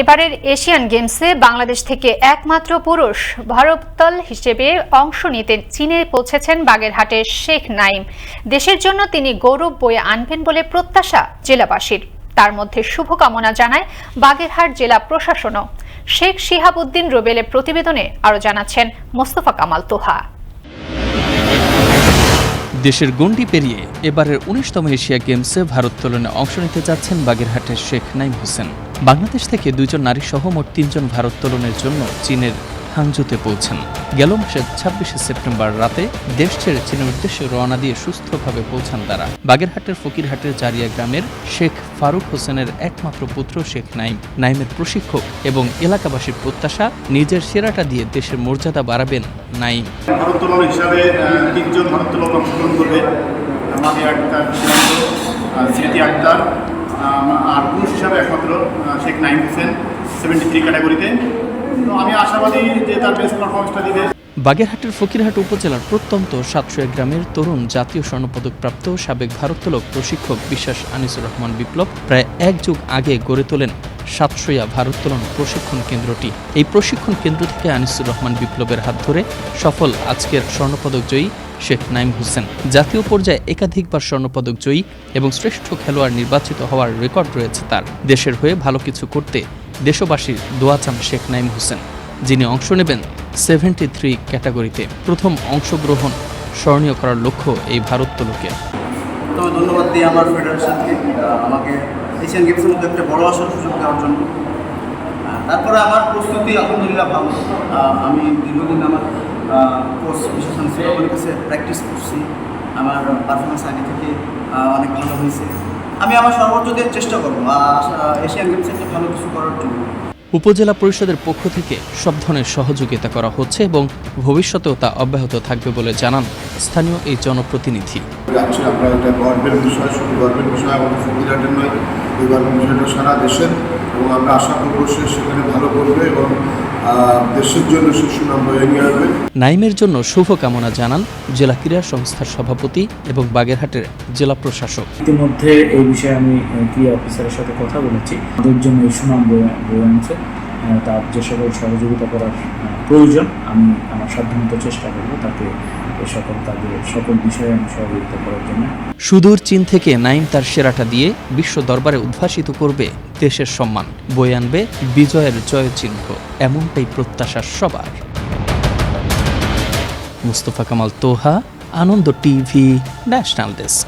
এবারের এশিয়ান গেমসে বাংলাদেশ থেকে একমাত্র পুরুষ ভারোত্তল হিসেবে অংশ নিতে চীনে পৌঁছেছেন বাগেরহাটের শেখ নাইম। দেশের জন্য তিনি গৌরব বয়ে আনবেন বলে প্রত্যাশা জেলাবাসীর। তার মধ্যে শুভকামনা জানায় বাগেরহাট জেলা প্রশাসনও। শেখ শিহাবুদ্দিন রুবেলের প্রতিবেদনে আরও জানাচ্ছেন মোস্তফা কামাল তোহা। দেশের গণ্ডি পেরিয়ে এবারের উনিশতম এশিয়া গেমসে ভারোত্তোলনে অংশ নিতে যাচ্ছেন বাগেরহাটের শেখ নাইম হোসেন। বাংলাদেশ থেকে দুজন নারী সহ মোট তিনজন ভারোত্তোলনের জন্য চীনের হাংজুতে পৌঁছেন। গেল মাসের ছাব্বিশে সেপ্টেম্বর রাতে দেশ ছেড়ে চীনের উদ্দেশ্যে রওনা দিয়ে সুস্থভাবে পৌঁছান তারা। বাগেরহাটের ফকিরহাটের জারিয়া গ্রামের শেখ ফারুক হোসেনের একমাত্র পুত্র শেখ নাইম। নাইমের প্রশিক্ষক এবং এলাকাবাসীর প্রত্যাশা, নিজের সেরাটা দিয়ে দেশের মর্যাদা বাড়াবেন নাইম। ভারোত্তোলন হিসাবে তিনজন ভারোত্তোলন অংশগ্রহণ করবে। আক্তার স্মৃতি আক্তার আর পুরুষ হিসাবে একমাত্র শেখ নাইম হোসেন সেভেন্টি থ্রি ক্যাটাগরিতে বাগেরহাটের ফকিরহাট উপজেলার প্রত্যন্ত সাতশোয়া গ্রামের তরুণ জাতীয় স্বর্ণপদকপ্রাপ্ত সাবেক ভারোত্তোলক প্রশিক্ষক বিশ্বাস আনিসুর রহমান বিপ্লব প্রায় এক যুগ আগে গড়ে তোলেন সাতশোয়া ভারোত্তোলন প্রশিক্ষণ কেন্দ্রটি। এই প্রশিক্ষণ কেন্দ্র থেকে আনিসুর রহমান বিপ্লবের হাত ধরে সফল আজকের স্বর্ণপদক জয়ী শেখ নাইম হোসেন। জাতীয় পর্যায়ে একাধিকবার স্বর্ণপদক জয়ী এবং শ্রেষ্ঠ খেলোয়াড় নির্বাচিত হওয়ার রেকর্ড রয়েছে তার। দেশের হয়ে ভালো কিছু করতে দেশবাসীর দোয়া চান শেখ নাইম হোসেন, যিনি অংশ নেবেন সেভেন্টি থ্রি ক্যাটাগরিতে। প্রথম অংশগ্রহণ স্মরণীয় করার লক্ষ্য এই ভারোত্তোলকের তো ধন্যবাদ দিই আমার ফেডারেশনকে আমাকে এশিয়ান গেমসের মধ্যে একটা বড় আসার সুযোগ দেওয়ার জন্য। তারপরে আমার প্রস্তুতি আলহামদুলিল্লাহ ভালো। আমি দীর্ঘদিন আমার কোর্স বিশেষণ ছিল সিলেবাসের কাছে প্র্যাকটিস করছি। আমার পারফরমেন্স আগে থেকে অনেক ভালো হয়েছে। আমি আমার সর্বোচ্চ দিয়ে চেষ্টা করব এশিয়ান গেমসে একটা ভালো কিছু করার জন্য। উপজেলা পরিষদের পক্ষ থেকে সব ধরনের সহযোগিতা করা হচ্ছে এবং ভবিষ্যতেও তা অব্যাহত থাকবে বলে জানান স্থানীয় এই জনপ্রতিনিধি। আমরা এটা গর্বের বিষয় শুধু গর্বের বিষয় আমাদের ফকিরহাটের নয়। এই গর্বের বিষয়টা সারা দেশের এবং আমরা আশা করব সে সেখানে ভালো করবে এবং দেশের জন্য সুসুনাম বয়ে নিয়ে আসবে। নাইমের জন্য শুভকামনা জানান জেলা ক্রীড়া সংস্থার সভাপতি এবং বাগেরহাটের জেলা প্রশাসক। ইতিমধ্যে এই বিষয়ে আমি ক্রীড়া অফিসারের সাথে কথা বলেছি। তাদের জন্য এই সুনাম বয়ে বয়ে আনছে। তার যে সকল সহযোগিতা করার প্রয়োজন, আমি আমার সাধ্যমতো চেষ্টা করব তাকে সকল তাদের সকল বিষয়ে আমি সহযোগিতা করার জন্য। সুদূর চীন থেকে নাইম তার সেরাটা দিয়ে বিশ্ব দরবারে উদ্ভাসিত করবে দেশের সম্মান। বয়ে আনবে বিজয়ের জয় চিহ্ন এমনটাই প্রত্যাশা সবার। Mustafa Kamal Toha, Ananda TV, national desk.